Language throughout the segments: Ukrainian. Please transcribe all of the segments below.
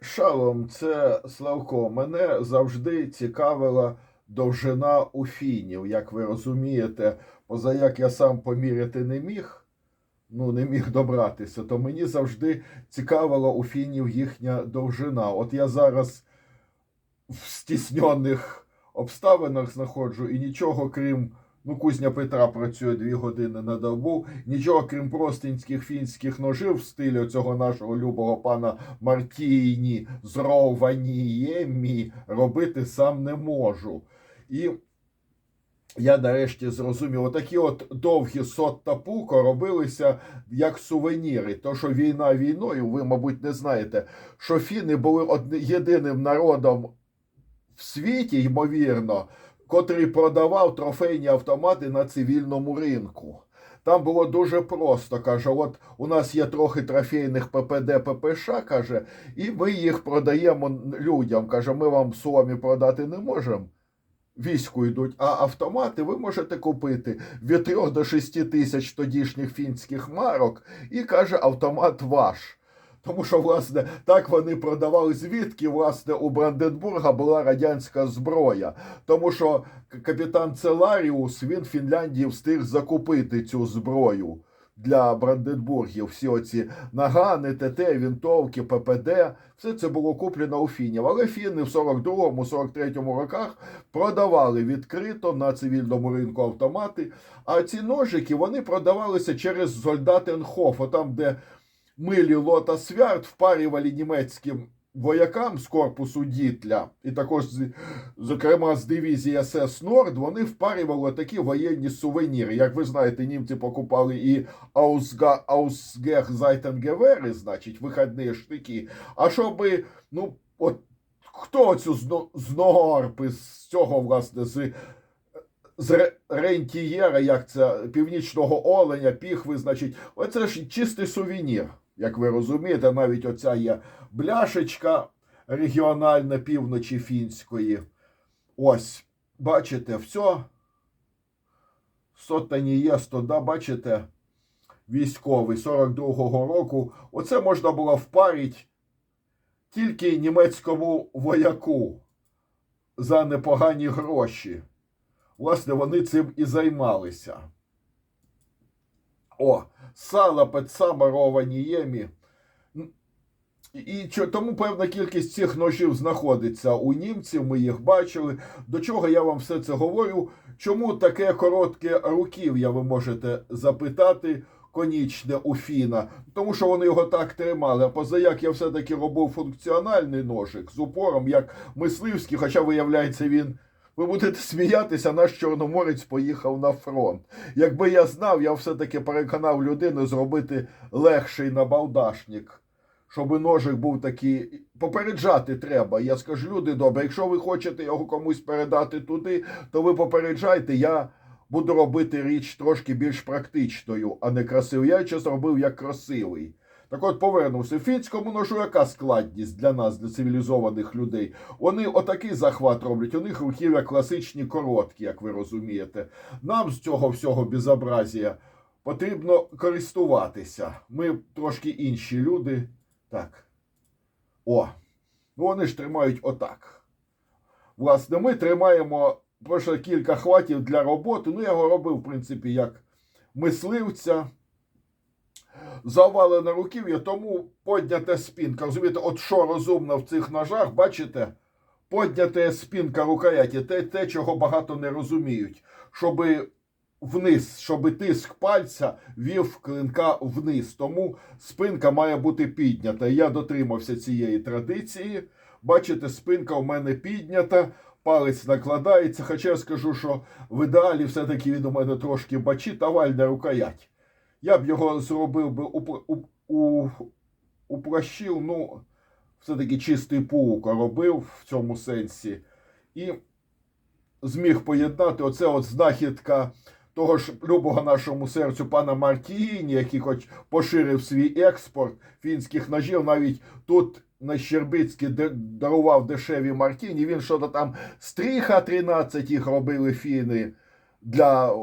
Шалом, це Славко. Мене завжди цікавила довжина уфінів, як ви розумієте, поза як я сам поміряти не міг, ну не міг добратися, то мені завжди цікавила у фінів їхня довжина. От я зараз в стіснених обставинах знаходжу і нічого крім. Ну, кузня Петра працює дві години на добу. Нічого крім простинських фінських ножів в стилі цього нашого любого пана Мартіні з Рованіємі робити сам не можу. І я нарешті зрозумів, отакі от довгі сот та робилися як сувеніри. То, що війна війною, ви, мабуть, не знаєте, що фіни були єдиним народом в світі, ймовірно, котрий продавав трофейні автомати на цивільному ринку. Там було дуже просто. Каже: от у нас є трохи трофейних ППД, ППШ, каже, і ми їх продаємо людям. Каже, ми вам Суомі продати не можемо. Війську йдуть, а автомати ви можете купити від 3 до 6 тисяч тодішніх фінських марок, і каже, автомат ваш. Тому що, власне, так вони продавали, звідки, власне, у Бранденбурга була радянська зброя. Тому що капітан Целаріус він Фінляндії встиг закупити цю зброю для Бранденбургів. Всі оці нагани, ТТ, вінтовки, ППД. Все це було куплено у фінів. Але фіни в 42-му, 43-му роках продавали відкрито на цивільному ринку автомати. А ці ножики вони продавалися через Зольдатенхоф, отам, де милі Лота Свярт впарювали німецьким воякам з корпусу Дітля, і також, зокрема, з дивізії СС Норд, вони впарювали такі воєнні сувеніри. Як ви знаєте, німці покупали і Аусга, Зайтенгевери, значить, вихідні штики. А щоби, ну, от хто цю зно- зногорпи з цього, власне, з з рентієра, як це північного оленя, піхви, значить, оце ж чистий сувенір. Як ви розумієте, навіть оця є бляшечка регіональна півночі фінської. Ось, бачите, все. Сотанієсто, да, бачите, військовий 42-го року. Оце можна було впарити тільки німецькому вояку за непогані гроші. Власне, вони цим і займалися. О, сала підсамаровані ємі. І тому певна кількість цих ножів знаходиться у німців, ми їх бачили. До чого я вам все це говорю? Чому таке коротке руків'я ви можете запитати конічне у Фіна? Тому що вони його так тримали. А позаяк я все-таки робив функціональний ножик з упором, як мисливський, хоча, виявляється, він. Ви будете сміятися, наш Чорноморець поїхав на фронт. Якби я знав, я все-таки переконав людину зробити легший набалдашник, щоб ножик був такий. Попереджати треба. Я скажу, люди добре, якщо ви хочете його комусь передати туди, то ви попереджайте, я буду робити річ трошки більш практичною, а не красивою. Я час робив як красивий. Так от повернувся. Фінському ножу яка складність для нас, для цивілізованих людей. Вони отакий захват роблять. У них руків'я класичні короткі, як ви розумієте. Нам з цього всього безобразія потрібно користуватися. Ми трошки інші люди. Так. О. Ну вони ж тримають отак. Власне, ми тримаємо просто кілька хватів для роботи. Ну, я його робив, в принципі, як мисливця. Завалене руків'я, тому поднята спинка. Розумієте, от що розумно в цих ножах, бачите? Поднята спинка рукояті, те, те, чого багато не розуміють. Щоби вниз, щоб тиск пальця вів клинка вниз. Тому спинка має бути піднята. Я дотримався цієї традиції. Бачите, спинка у мене піднята, палець накладається. Хоча я скажу, що в ідеалі все-таки він у мене трошки бачить, овальна рукоять. Я б його зробив би упрощив, ну, все-таки чистий паук робив в цьому сенсі. І зміг поєднати оце от знахідка того ж любого нашому серцю пана Мартіні, який хоч поширив свій експорт фінських ножів, навіть тут на Щербицький дарував дешеві Мартіні. Він що-то там стріха 13 їх робили фіни для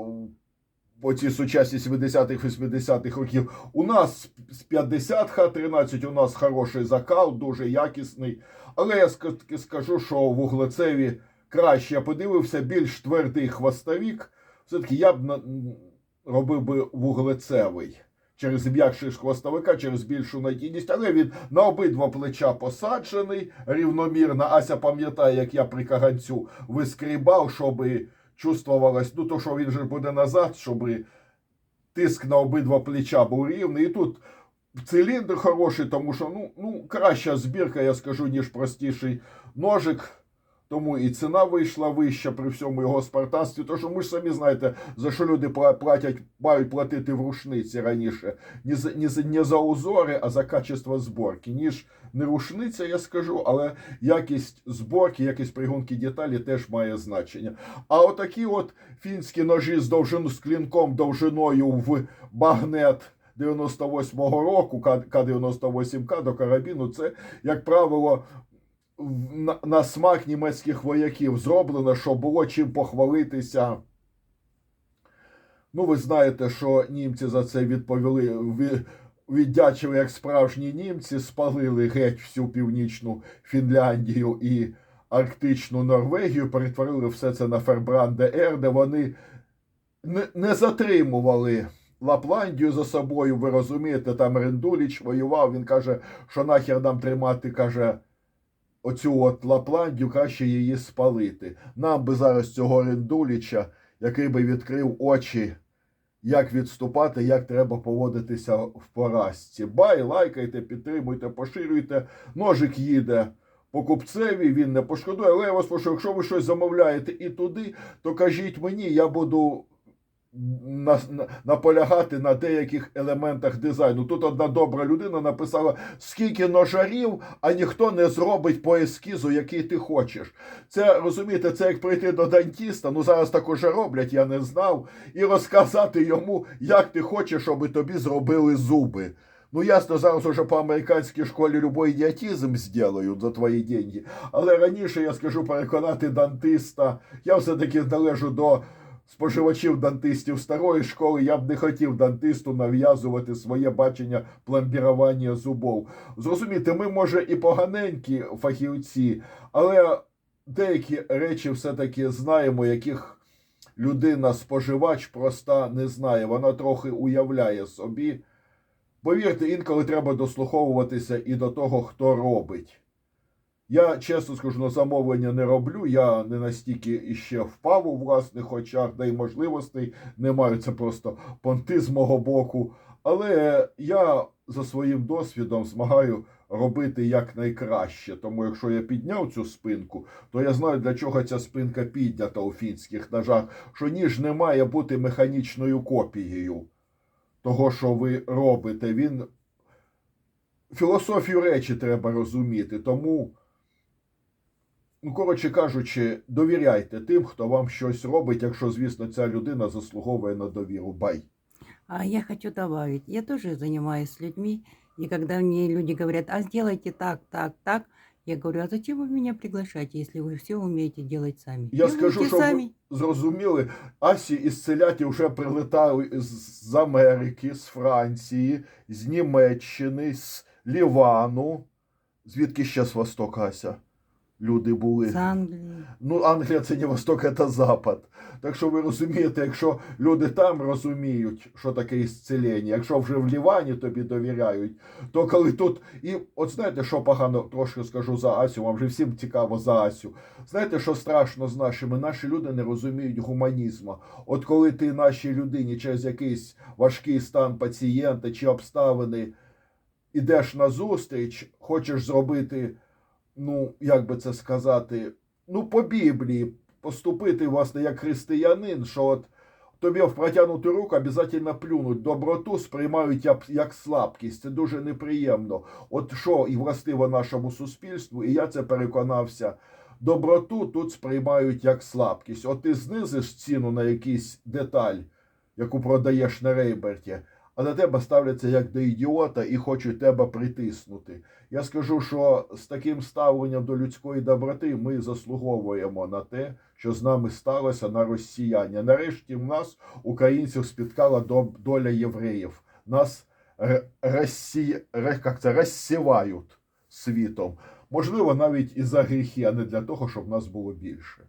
оці сучасні 70-х, 80-х років. У нас з 50 Х-13, у нас хороший закал, дуже якісний. Але я скажу, що в Углецеві краще. Я подивився, більш твердий хвостовік. Все-таки я б робив би вуглецевий. Через м'якшість хвостовика, через більшу надійність, але він на обидва плеча посаджений рівномірно. Ася пам'ятає, як я при каганцю вискрібав, щоб чувствувалось, ну то, що він же буде назад, щоб тиск на обидва плеча був рівний. І тут циліндр хороший, тому що ну, ну, краща збірка, я скажу, ніж простіший ножик. Тому і ціна вийшла вища при всьому його спартанстві. Тому що ми ж самі знаєте, за що люди платять, мають платити в рушниці раніше. Не за, не, за, не за узори, а за качество зборки. Ніж не рушниця, я скажу, але якість зборки, якість пригонки деталі теж має значення. А отакі от фінські ножі з довжину з клінком довжиною в багнет. 98-го року К- К-98К до карабіну, це, як правило, на, на смак німецьких вояків зроблено, щоб було чим похвалитися. Ну, ви знаєте, що німці за це відповіли, ві- віддячили як справжні німці, спалили геть всю північну Фінляндію і Арктичну Норвегію, перетворили все це на Фербранде Ер, де вони не, не затримували Лапландію за собою. Ви розумієте, там Рендуліч воював. Він каже, що нахер нам тримати, каже, оцю от Лапландію, краще її спалити. Нам би зараз цього Рендуліча, який би відкрив очі, як відступати, як треба поводитися в поразці. Бай, лайкайте, підтримуйте, поширюйте. Ножик їде. Покупцеві він не пошкодує, але я вас прошу, якщо ви щось замовляєте і туди, то кажіть мені, я буду на, на, наполягати на деяких елементах дизайну. Тут одна добра людина написала, скільки ножарів, а ніхто не зробить по ескізу, який ти хочеш. Це розумієте, це як прийти до дантіста, ну зараз так уже роблять, я не знав, і розказати йому, як ти хочеш, щоб тобі зробили зуби. Ну, ясно, зараз уже по американській школі любой ідіотизм зроблять за твої деньги. Але раніше я скажу переконати дантиста. Я все-таки належу до споживачів дантистів старої школи. Я б не хотів дантисту нав'язувати своє бачення пломбірування зубов. Зрозумійте, ми, може, і поганенькі фахівці, але деякі речі все-таки знаємо, яких людина, споживач проста не знає. Вона трохи уявляє собі. Повірте, інколи треба дослуховуватися і до того, хто робить. Я чесно скажу, на замовлення не роблю. Я не настільки іще впав у власних очах, да й можливостей не маю. Це просто понти з мого боку. Але я за своїм досвідом змагаю робити якнайкраще. Тому якщо я підняв цю спинку, то я знаю, для чого ця спинка піднята у фінських ножах, що ніж не має бути механічною копією того, що ви робите. Він філософію речі треба розуміти. Тому, ну, коротше кажучи, довіряйте тим, хто вам щось робить, якщо, звісно, ця людина заслуговує на довіру. Бай. А я хочу добавить, я тоже занимаюсь людьми, и когда мне люди говорят, а сделайте так, так, так, я говорю, а зачем вы меня приглашаете, если вы все умеете делать сами? Я Делайте скажу, щоб сами. ви зрозуміли, Асі із селяті вже прилетали з з Америки, з Франції, з Німеччини, з Лівану. Звідки ще з Востока, Ася? Люди були. С Англии. Ну, Англія це не Восток, це Запад. Так що ви розумієте, якщо люди там розуміють, що таке ісцелення, якщо вже в Лівані тобі довіряють, то коли тут. І от знаєте, що погано трошки скажу за Асю, вам же всім цікаво за Асю. Знаєте, що страшно з нашими? Наші люди не розуміють гуманізму. От коли ти нашій людині через якийсь важкий стан пацієнта чи обставини ідеш на зустріч, хочеш зробити ну, як би це сказати, ну, по Біблії поступити, власне, як християнин, що от тобі в протягнуту руку обов'язково плюнуть. Доброту сприймають як, як слабкість. Це дуже неприємно. От що і властиво нашому суспільству, і я це переконався. Доброту тут сприймають як слабкість. От ти знизиш ціну на якийсь деталь, яку продаєш на рейберті, а на тебе ставляться як до ідіота і хочуть тебе притиснути. Я скажу, що з таким ставленням до людської доброти ми заслуговуємо на те, що з нами сталося на росіяння. Нарешті в нас, українців, спіткала доля євреїв. Нас розсі... як це, розсівають світом. Можливо, навіть і за гріхи, а не для того, щоб нас було більше.